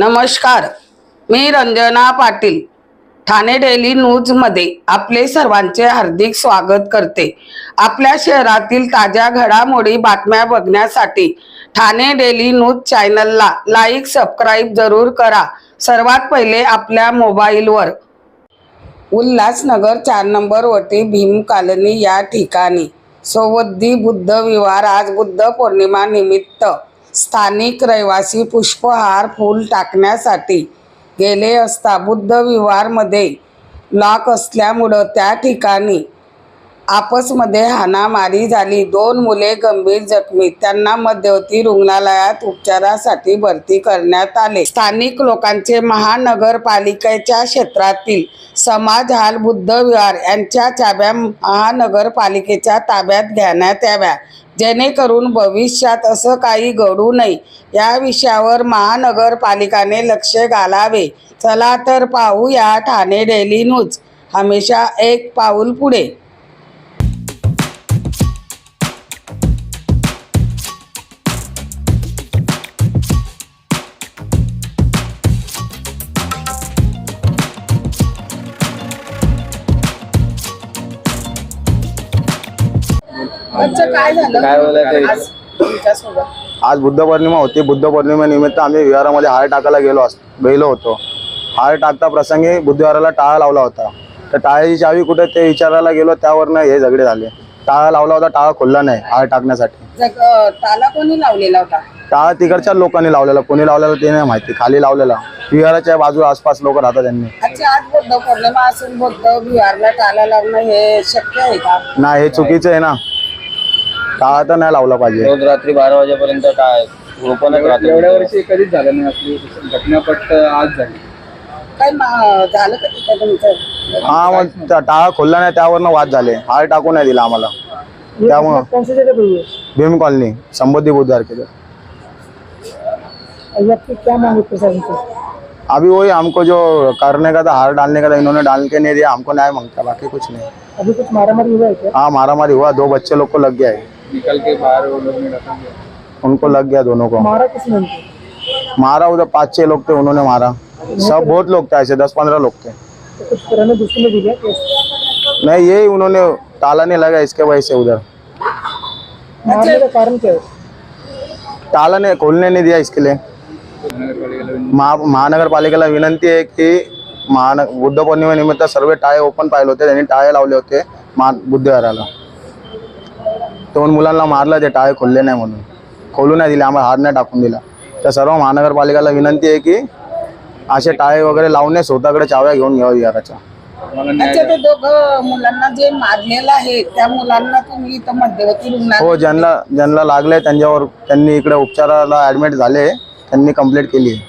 नमस्कार मी रंजना पाटील ठाणे डेली न्यूजमध्ये आपले सर्वांचे हार्दिक स्वागत करते. आपल्या शहरातील ताज्या घडामोडी बातम्या बघण्यासाठी ठाणे डेली न्यूज चॅनलला लाईक सबस्क्राईब जरूर करा. सर्वात पहिले आपल्या मोबाईलवर. उल्हासनगर चार नंबरवरती भीम कॉलनी या ठिकाणी. सोवद्दी बुद्ध विवार आज बुद्ध पौर्णिमा निमित्त स्थानिक रहिवासी पुष्पहार फूल टाकण्यासाठी गेले असता बुद्ध विहारमध्ये लॉक असल्यामुळं त्या ठिकाणी आपसमध्ये हाणामारी झाली. दोन मुले गंभीर जखमी. त्यांना मध्यवर्ती रुग्णालयात उपचारासाठी भरती करण्यात आले. स्थानिक लोकांचे महानगरपालिकेच्या क्षेत्रातील समाज हाल बुद्ध विहार यांच्या चाब्या महानगरपालिकेच्या ताब्यात घेण्यात याव्या. जेणेकरून भविष्यात असं काही घडू नये. या विषयावर महानगरपालिकाने लक्ष घालावे. चला तर पाहूया ठाणे डेली न्यूज. हमेशा एक पाऊल पुढे. अच्छा काय झालं? काय बोलायचं आहे? आज तुमच्यासोबत. आज बुद्ध पौर्णिमा होती. बुद्ध पौर्णिमेनिमित्त आम्ही विहारामध्ये हार टाकायला गेलो अस गेलो होतो. हार टाकता प्रसंगी बुद्ध विहाराला टाळा लावला होता. तर टाळ्याची चावी कुठे ते विचारायला गेलो त्यावरनं हे झगडे झाले. टाळा लावला होता टाळा खोलला नाही हार टाकण्यासाठी. जग ताला कोणी लावलेला होता? टाळा तिकडच्या लोकांनी लावलेला. कोणी लावलेला ते नाही माहिती. खाली लावलेला. विहाराच्या बाजू आसपास लोक राहतात त्यांनी. अच्छा आज बुद्ध पौर्णिमा असून बुद्ध विहारला टाला लावणं हे शक्य आहे का? नाही हे चुकीचं आहे ना. टाळा तर नाही लावला पाहिजे. रोज रात्री बारा वाजेपर्यंत काय? राहते एवढ्या वर्षी कधीच झालं नाही असली घटना फक्त आज झाली. काय मा- झालं का तिथं तुमचं? हा मग त्या टाळा खोलला नाही त्यावरनं वाद झाले. हार टाकू नाही दिला आम्हाला. त्यामुळं भीम कॉलनी संबोधी बुद्धार के क्या मांगे प्रशासन से अभी वही हमको जो करने का था हार डालने का था इन्होंने डाल के नहीं दिया हमको न्याय मांगता बाकी कुछ नहीं। अभी कुछ मारामारी हुआ है क्या? हाँ मारा मारी हुआ दो बच्चे लोग को लग गया है। निकल के बाहर वो लोग ने रखा उनको लग गया दोनों को। मारा किसने मारा उधर पाँच छह लोग थे उन्होंने मारा। सब बहुत लोग थे ऐसे दस पंद्रह लोग थे। दिया नहीं यही उन्होंने ताला नहीं लगा इसके वजह से उधर। मारने का कारण क्या है? ताला ने खोलने नहीं दिया इसके लिए। महानगर पालिकेला विनंती आहे की महान बुद्ध पौर्णिमेनिमित्त सर्व टाळे ओपन पाहिले होते त्यांनी टाळे लावले होते मा बुद्धविहाराला। दोन मुलांना मारलं ते टाळे खोलले नाही म्हणून. खोलू नाही दिले आम्हाला हार नाही टाकून दिला. तर सर्व महानगरपालिकेला विनंती आहे की असे टाळे वगैरे लावणे स्वतःकडे चाव्या घेऊन घ्यावं विहाराच्या. मला न्याय अच्छा ते दोघं मुलांना जे मारलेलं आहे त्या मुलांना तुम्ही इथं मध्यवर्ती हो ज्यांना ज्यांना लागले त्यांच्यावर त्यांनी इकडे उपचाराला ऍडमिट झाले त्यांनी कंप्लेंट केली आहे.